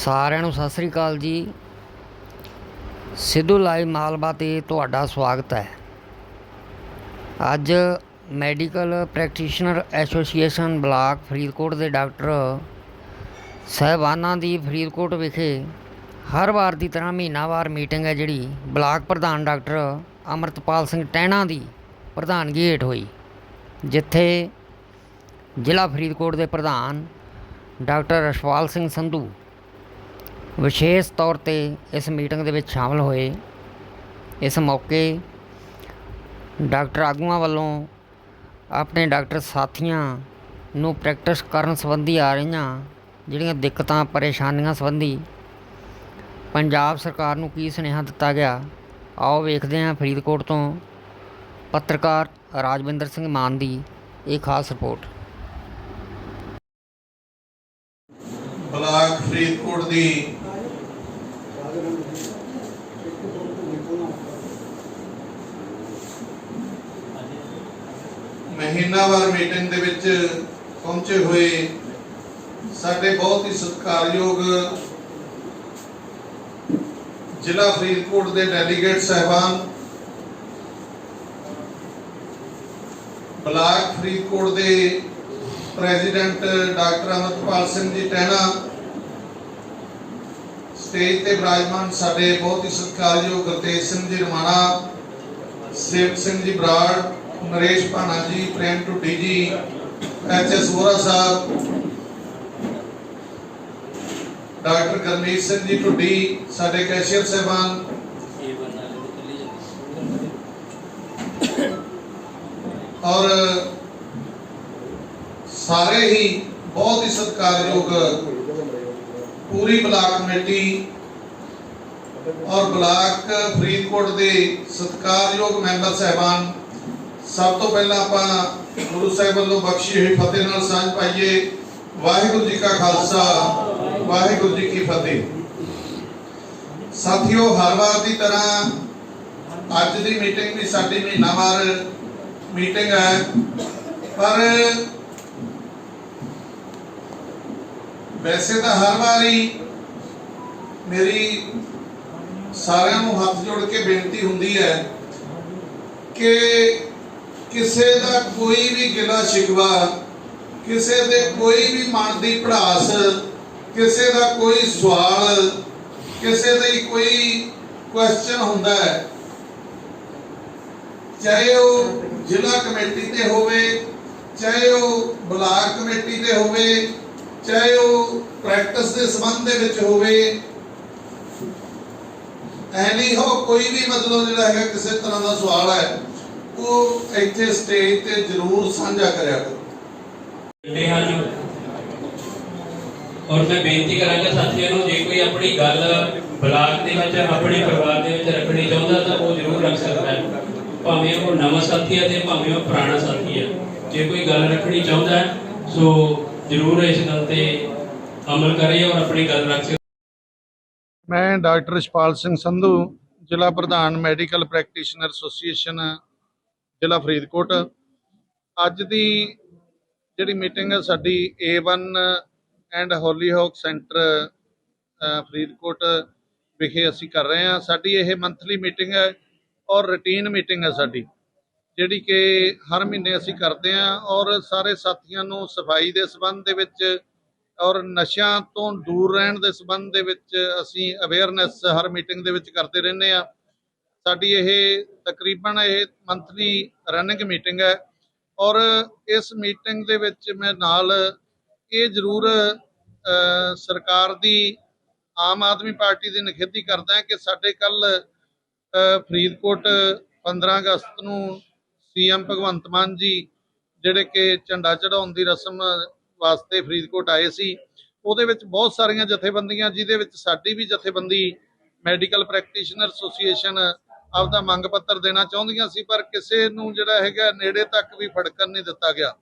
ਸਾਰਿਆਂ ਨੂੰ ਸਤਿ ਸ੍ਰੀ ਅਕਾਲ ਜੀ। ਸਿੱਧੂ ਲਾਈਵ ਮਾਲਵਾ ਤੇ ਤੁਹਾਡਾ ਸਵਾਗਤ ਹੈ। ਅੱਜ medical practitioner association block Faridkot ਦੇ ਡਾਕਟਰ ਸਹਿਬਾਨਾਂ ਦੀ ਫਰੀਦਕੋਟ ਵਿਖੇ ਹਰ ਵਾਰ ਦੀ ਤਰ੍ਹਾਂ ਮਹੀਨਾਵਾਰ ਮੀਟਿੰਗ ਹੈ ਜਿਹੜੀ ਬਲਾਕ ਪ੍ਰਧਾਨ ਡਾਕਟਰ ਅਮਰਤਪਾਲ ਸਿੰਘ ਟਹਿਣਾ ਦੀ ਪ੍ਰਧਾਨਗੀ ਹੇਠ ਹੋਈ, ਜਿੱਥੇ ਜ਼ਿਲ੍ਹਾ ਫਰੀਦਕੋਟ ਦੇ ਪ੍ਰਧਾਨ ਡਾਕਟਰ ਰਸ਼ਪਾਲ ਸਿੰਘ ਸੰਧੂ ਵਿਸ਼ੇਸ਼ ਤੌਰ ਤੇ ਇਸ ਮੀਟਿੰਗ ਦੇ ਵਿੱਚ ਸ਼ਾਮਲ ਹੋਏ। ਇਸ ਮੌਕੇ ਡਾਕਟਰ ਆਗੂਆਂ ਵੱਲੋਂ ਆਪਣੇ ਡਾਕਟਰ ਸਾਥੀਆਂ ਨੂੰ ਪ੍ਰੈਕਟਿਸ ਕਰਨ ਸੰਬੰਧੀ ਆ ਰਹੀਆਂ ਜਿਹੜੀਆਂ ਦਿੱਕਤਾਂ, ਪਰੇਸ਼ਾਨੀਆਂ ਸੰਬੰਧੀ ਪੰਜਾਬ ਸਰਕਾਰ ਨੂੰ ਕੀ ਸੁਨੇਹਾ ਦਿੱਤਾ ਗਿਆ, ਆਓ ਵੇਖਦੇ ਹਾਂ ਫਰੀਦਕੋਟ ਤੋਂ ਪੱਤਰਕਾਰ ਰਾਜਵਿੰਦਰ ਸਿੰਘ ਮਾਨ ਦੀ ਇਹ ਖਾਸ ਰਿਪੋਰਟ। ਬਲਾਕ ਫਰੀਦਕੋਟ ਦੀ ਮਹੀਨਾਵਾਰ ਮੀਟਿੰਗ ਦੇ ਵਿੱਚ ਪਹੁੰਚੇ ਹੋਏ ਸਾਡੇ ਬਹੁਤ ਹੀ ਸਤਿਕਾਰਯੋਗ ਜ਼ਿਲ੍ਹਾ ਫਰੀਦਕੋਟ ਦੇ ਡੈਲੀਗੇਟ ਸਹਿਬਾਨ ਬਲਾਕ ਫਰੀਦਕੋਟ ਦੇ president doctor Amarpal Singh ji ਟਹਿਣਾ, stage ਤੇ ਵਿਰਾਜਮਾਨ ਸਾਡੇ ਬਹੁਤ ਹੀ ਸਤਿਕਾਰਯੋਗ ਗੁਰਤੇਜ ਸਿੰਘ ਜੀ ਰਮਾਣਾ, ਸੇਵਕ Singh ji Brar Naresh Bhana ji, Prem Tuddi ji, H S Vora Sahib, doctor Gurmeet Singh ji Tuddi ਸਾਡੇ ਕੈਸ਼ੀਅਰ ਸਾਹਿਬਾਨ। ਔਰ ਸਾਰੇ ਹੀ ਬਹੁਤ ਹੀ ਸਤਿਕਾਰਯੋਗ ਪੂਰੀ ਬਲਾਕ ਕਮੇਟੀ ਔਰ ਬਲਾਕ ਫਰੀਦਕੋਟ ਦੇ ਸਤਿਕਾਰਯੋਗ ਮੈਂਬਰ ਸਹਿਬਾਨ ਸਭ ਤੋਂ ਪਹਿਲਾਂ ਆਪਾਂ ਗੁਰੂ ਸਾਹਿਬ ਵੱਲੋਂ ਬਖਸ਼ੀ ਹੋਈ ਫਤਿਹ ਨਾਲ ਸਾਂਝ ਪਾਈਏ। ਵਾਹਿਗੁਰੂ ਜੀ ਕਾ ਖਾਲਸਾ, ਵਾਹਿਗੁਰੂ ਜੀ ਕੀ ਫਤਿਹ। ਸਾਥੀਓ, ਹਰ ਵਾਰ ਦੀ ਤਰ੍ਹਾਂ ਅੱਜ ਦੀ ਮੀਟਿੰਗ ਵੀ ਸਾਡੀ ਮਹੀਨਾਵਾਰ ਮੀਟਿੰਗ ਹੈ। ਪਰ ਵੈਸੇ ਤਾਂ ਹਰ ਵਾਰੀ ਮੇਰੀ ਸਾਰਿਆਂ ਨੂੰ ਹੱਥ ਜੋੜ ਕੇ ਬੇਨਤੀ ਹੁੰਦੀ ਹੈ ਕਿ ਕਿਸੇ ਦਾ ਕੋਈ ਵੀ ਗਿਲਾ ਸ਼ਿਕਵਾ, ਕਿਸੇ ਦੇ ਕੋਈ ਵੀ ਮਨ ਦੀ ਭੜਾਸ, ਕਿਸੇ ਦਾ ਕੋਈ ਸਵਾਲ, ਕਿਸੇ ਦਾ ਕੋਈ ਕੁਐਸਚਨ ਹੁੰਦਾ ਹੈ। ਚਾਹੇ ਉਹ ਜ਼ਿਲ੍ਹਾ ਕਮੇਟੀ ਤੇ ਹੋਵੇ, ਚਾਹੇ ਉਹ ਬਲਾਕ ਕਮੇਟੀ ਤੇ ਹੋਵੇ, ਚਾਹੇ ਉਹ ਪ੍ਰੈਕਟਿਸ ਦੇ ਸੰਬੰਧ ਦੇ ਵਿੱਚ ਹੋਵੇ, ਐ ਨਹੀਂ ਹੋ ਕੋਈ ਵੀ ਮਤਲਬ ਜਿਹੜਾ ਹੈਗਾ ਕਿਸੇ ਤਰ੍ਹਾਂ ਦਾ ਸਵਾਲ ਹੈ। ਉਹ ਇੱਥੇ ਸਟੇਜ ਤੇ ਜ਼ਰੂਰ ਸਾਂਝਾ ਕਰਿਆ ਕਰੋ। ਬੈਠੇ ਹਨ ਔਰ ਮੈਂ ਬੇਨਤੀ ਕਰਾਂਗਾ ਸਾਥੀਆਂ ਨੂੰ ਜੇ ਕੋਈ ਆਪਣੀ ਗੱਲ ਬਲਾਕ ਦੇ ਵਿੱਚ ਆਪਣੇ ਪਰਿਵਾਰ ਦੇ ਵਿੱਚ ਰੱਖਣੀ ਚਾਹੁੰਦਾ ਤਾਂ ਉਹ ਜ਼ਰੂਰ ਰੱਖ ਸਕਦਾ ਹੈ। ਭਾਵੇਂ ਉਹ ਨਵਾਂ ਸਾਥੀ ਹੈ ਤੇ ਭਾਵੇਂ ਉਹ ਪੁਰਾਣਾ ਸਾਥੀ ਹੈ। ਜੇ ਕੋਈ ਗੱਲ ਰੱਖਣੀ ਚਾਹੁੰਦਾ ਹੈ ਸੋ ਜ਼ਰੂਰ ਇਸ ਗੱਲ ਤੇ ਅਮਲ ਕਰੇ ਔਰ ਆਪਣੀ ਗੱਲ ਰੱਖ ਸਕੇ ਮੈਂ ਡਾਕਟਰ ਰਸ਼ਪਾਲ ਸਿੰਘ ਸੰਧੂ ਜ਼ਿਲ੍ਹਾ ਪ੍ਰਧਾਨ ਮੈਡੀਕਲ ਪ੍ਰੈਕਟੀਸ਼ਨਰ ਐਸੋਸੀਏਸ਼ਨ ਜ਼ਿਲ੍ਹਾ ਫਰੀਦਕੋਟ। ਅੱਜ ਦੀ ਜਿਹੜੀ ਮੀਟਿੰਗ ਹੈ, ਸਾਡੀ A1 and holy hawk centre Faridkot ਵਿਖੇ ਅਸੀਂ ਕਰ ਰਹੇ ਹਾਂ। ਸਾਡੀ ਇਹ ਮੰਥਲੀ ਮੀਟਿੰਗ ਹੈ ਔਰ ਰੁਟੀਨ ਮੀਟਿੰਗ ਹੈ ਸਾਡੀ, ਜਿਹੜੀ ਕਿ ਹਰ ਮਹੀਨੇ ਅਸੀਂ ਕਰਦੇ ਹਾਂ ਔਰ ਸਾਰੇ ਸਾਥੀਆਂ ਨੂੰ ਸਫ਼ਾਈ ਦੇ ਸੰਬੰਧ ਦੇ ਵਿੱਚ ਔਰ ਨਸ਼ਿਆਂ ਤੋਂ ਦੂਰ ਰਹਿਣ ਦੇ ਸੰਬੰਧ ਦੇ ਵਿੱਚ ਅਸੀਂ ਅਵੇਅਰਨੈਸ ਹਰ ਮੀਟਿੰਗ ਦੇ ਵਿੱਚ ਕਰਦੇ ਰਹਿੰਦੇ ਆ ਸਾਡੀ ਇਹ ਤਕਰੀਬਨ ਇਹ ਮੰਥਲੀ ਰਨਿੰਗ ਮੀਟਿੰਗ ਹੈ ਔਰ ਇਸ ਮੀਟਿੰਗ ਦੇ ਵਿੱਚ ਮੈਂ ਨਾਲ ਇਹ ਜ਼ਰੂਰ ਸਰਕਾਰ ਦੀ, ਆਮ ਆਦਮੀ ਪਾਰਟੀ ਦੀ ਨਿਖੇਧੀ ਕਰਦਾ ਹਾਂ ਕਿ ਸਾਡੇ ਕੱਲ ਫਰੀਦਕੋਟ 15 ਅਗਸਤ ਨੂੰ ਸੀਐਮ ਭਗਵੰਤ ਮਾਨ ਜੀ ਜਿਹੜੇ ਕਿ ਝੰਡਾ ਚੜਾਉਣ ਦੀ ਰਸਮ ਵਾਸਤੇ ਫਰੀਦਕੋਟ ਆਏ ਸੀ, ਉਹਦੇ ਵਿੱਚ ਬਹੁਤ ਸਾਰੀਆਂ ਜਥੇਬੰਦੀਆਂ, ਜਿਹਦੇ ਵਿੱਚ ਸਾਡੀ ਵੀ ਜਥੇਬੰਦੀ, ਮੈਡੀਕਲ ਪ੍ਰੈਕਟੀਸ਼ਨਰ ਐਸੋਸੀਏਸ਼ਨ ਆਪਦਾ ਮੰਗ ਪੱਤਰ ਦੇਣਾ ਚਾਹੁੰਦੀਆਂ ਸੀ, ਪਰ ਕਿਸੇ ਨੂੰ ਜਿਹੜਾ ਹੈਗਾ ਨੇੜੇ ਤੱਕ ਵੀ ਫੜਕਣ ਨਹੀਂ ਦਿੱਤਾ ਗਿਆ।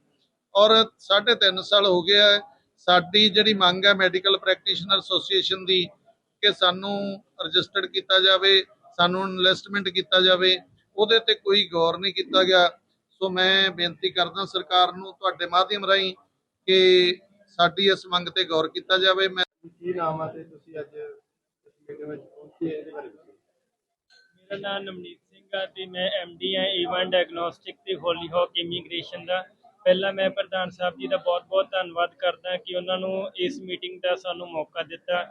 ਔਰ 3.5 ਸਾਲ ਹੋ ਗਿਆ ਸਾਡੀ ਜਿਹੜੀ ਮੰਗ ਹੈ, ਮੈਡੀਕਲ ਪ੍ਰੈਕਟੀਸ਼ਨਰ ਐਸੋਸੀਏਸ਼ਨ ਦੀ, ਕਿ ਸਾਨੂੰ ਰਜਿਸਟਰਡ ਕੀਤਾ ਜਾਵੇ, ਸਾਨੂੰ ਇਨਵੈਸਟਮੈਂਟ ਕੀਤਾ ਜਾਵੇ, ਉਹਦੇ ਤੇ ਕੋਈ ਗੌਰ ਨਹੀਂ ਕੀਤਾ ਗਿਆ। ਸੋ ਮੈਂ ਬੇਨਤੀ ਕਰਦਾ ਸਰਕਾਰ ਨੂੰ, ਤੁਹਾਡੇ ਮਾਧਿਅਮ ਰਾਹੀਂ, ਕਿ ਸਾਡੀ ਇਸ ਮੰਗ ਤੇ ਗੌਰ ਕੀਤਾ ਜਾਵੇ। ਮੈਂ ਕੀ ਨਾਮ ਆ ਤੇ ਤੁਸੀਂ ਅੱਜ ਇਸ ਮੀਟਿੰਗ ਵਿੱਚ ਪਹੁੰਚੇ ਇਹਦੇ ਬਾਰੇ ਮੇਰਾ ਨਾਮ ਨਵਨੀਤ ਸਿੰਘ ਆ ਤੇ ਮੈਂ ਡੀ ਆ ਈਵਨ ਡਾਇਗਨੋਸਟਿਕ ਤੇ ਹੋਲੀ ਹੌਕ ਇਮੀਗ੍ਰੇਸ਼ਨ ਦਾ। ਪਹਿਲਾਂ ਮੈਂ ਪ੍ਰਧਾਨ ਸਾਹਿਬ ਜੀ ਦਾ ਬਹੁਤ-ਬਹੁਤ ਧੰਨਵਾਦ ਕਰਦਾ ਕਿ ਉਹਨਾਂ ਨੂੰ ਇਸ ਮੀਟਿੰਗ ਦਾ ਸਾਨੂੰ ਮੌਕਾ ਦਿੱਤਾ।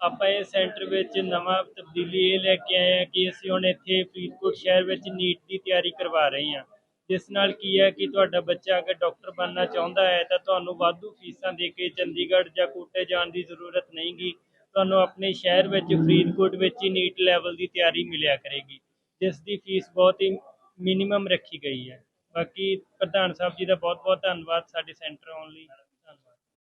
ਆਪਾਂ ਇਹ ਸੈਂਟਰ ਵਿੱਚ ਨਵਾਂ ਤਬਦੀਲੀ ਇਹ ਲੈ ਕੇ ਆਏ ਹਾਂ ਕਿ ਅਸੀਂ ਹੁਣ ਇੱਥੇ ਫਰੀਦਕੋਟ ਸ਼ਹਿਰ ਵਿੱਚ ਨੀਟ ਦੀ ਤਿਆਰੀ ਕਰਵਾ ਰਹੇ ਹਾਂ। ਜਿਸ ਨਾਲ ਕੀ ਹੈ ਕਿ ਤੁਹਾਡਾ ਬੱਚਾ ਅਗਰ ਡਾਕਟਰ ਬਣਨਾ ਚਾਹੁੰਦਾ ਹੈ ਤਾਂ ਤੁਹਾਨੂੰ ਵਾਧੂ ਫੀਸਾਂ ਦੇ ਕੇ ਚੰਡੀਗੜ੍ਹ ਜਾਂ ਕੋਟੇ ਜਾਣ ਦੀ ਜ਼ਰੂਰਤ ਨਹੀਂਗੀ। ਤੁਹਾਨੂੰ ਆਪਣੇ ਸ਼ਹਿਰ ਵਿੱਚ, ਫਰੀਦਕੋਟ ਵਿੱਚ ਹੀ ਨੀਟ ਲੈਵਲ ਦੀ ਤਿਆਰੀ ਮਿਲਿਆ ਕਰੇਗੀ, ਜਿਸ ਦੀ ਫੀਸ ਬਹੁਤ ਹੀ ਮਿਨੀਮਮ ਰੱਖੀ ਗਈ ਹੈ। ਬਾਕੀ ਪ੍ਰਧਾਨ ਸਾਹਿਬ ਜੀ ਦਾ ਬਹੁਤ ਬਹੁਤ ਧੰਨਵਾਦ ਸਾਡੇ ਸੈਂਟਰ ਆਉਣ ਲਈ।